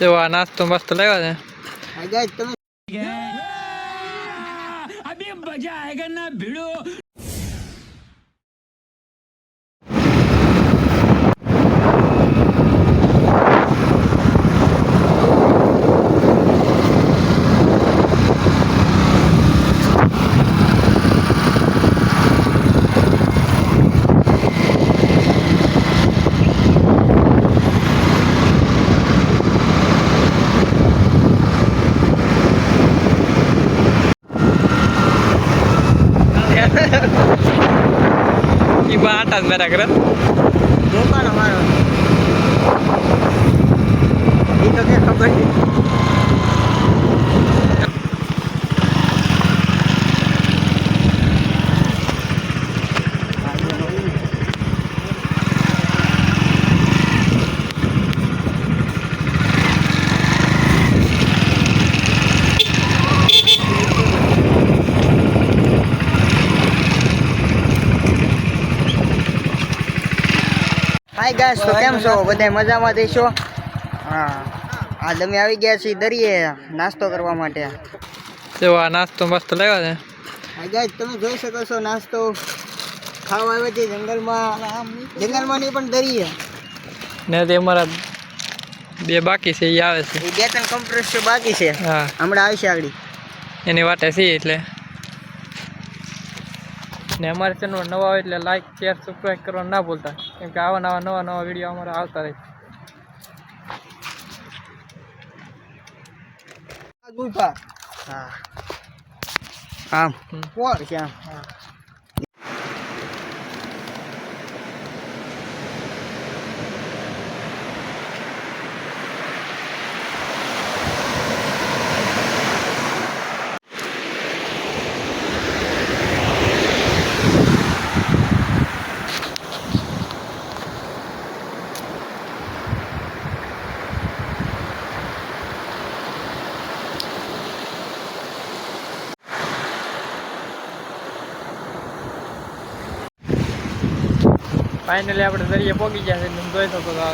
જો આ નાસ્તો મસ્ત લાવ્યો છે હા ગાઈસ તમે ઈ બા આટા જ મેરા કરે રોકાનો મારો એ તો કે ખબર છે હાય ગાઈસ તો કેમ છો? બધા મજામાં દેશો? હા. આ તમે આવી ગયા છીએ દરિયે નાસ્તો કરવા માટે. જો આ નાસ્તો મસ્ત લાવ્યો છે? હાય ગાઈસ તમે જોઈ શકો છો નાસ્તો. ખાવા આવે છે જંગલમાં. જંગલમાં નહીં પણ દરિયે. ને તે અમારા બે બાકી છે એ આવે છે. બે ત્રણ કમ્પ્રેસ બાકી છે. હા. હમણાં આવશે આગળ. એની વાટે છે એટલે. ને અમારે ચેનલ નવા હોય એટલે લાઈક શેર સબસ્ક્રાઈબ કરવાનું ના ભૂલતા. કેમ કે આવા નવા નવા નવા વીડિયો અમારા આવતા રહે. ગુફા. હા. આમ. હમ. કોણ? છે ફાઇનલી આપણે દરિયે પહોંચી ગયા છે તમે જોઈ શકો છો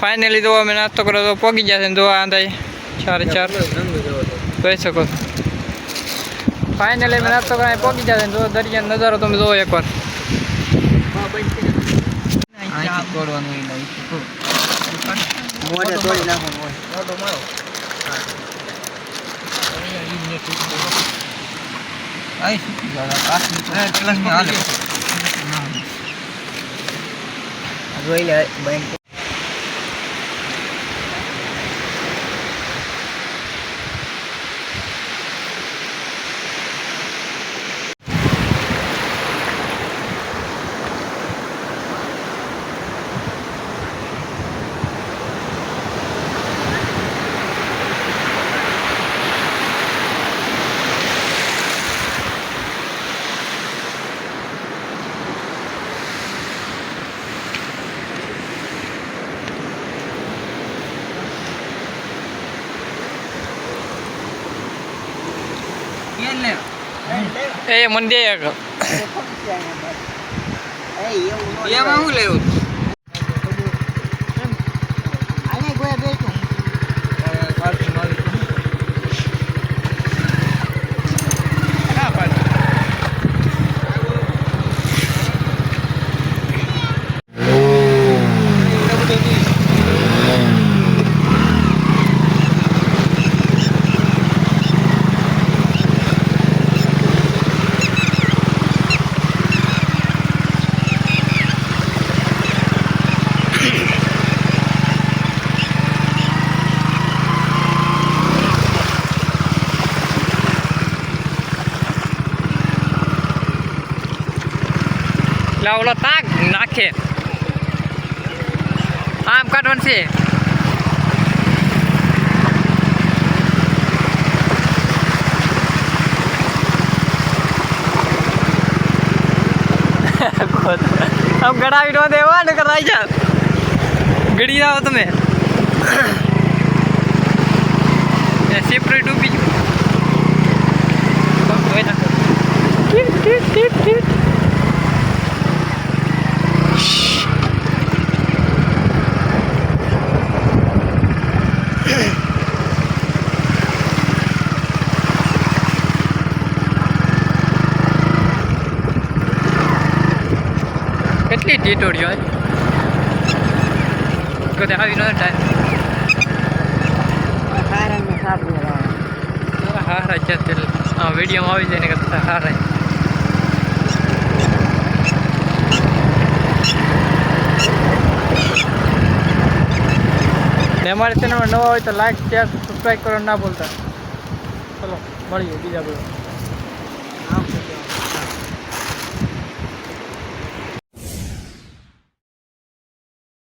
ફાઇનલી તો અમે નાસ્તો કરો તો પહોંચી ગયા છે ધોવા આંધાઈ ચાર ચાર. જોઈ શકો છો. ફાઇનલી અમે નાસ્તો કરવા પહોંચી ગયા છે જો દરિયાનો નજારો તમે જોવો એકવાર. મોઢે તોડી નાખો મોઢે. જોઈ લે બેન એ મને દે એક. એમાં હું લેવું? લા ઓલો તાક નાખે આમ કાઢવાનું છે આમ ગળાવી નો દેવા ને કરાઈ જા ગડી જાઓ તમે. સેપરેટ ડૂબી ગયું. કેટલી ટીટોડીઓ કદે આવી ન લેવાનું હારા છે આ વિડીયોમાં આવી જાય ને કરતા હારા અમારી ચેનલમાં નવા હોય તો લાઈક શેર સબસ્ક્રાઈબ કરવાનું ના ભૂલતા. ચલો, મળીએ બીજા બધા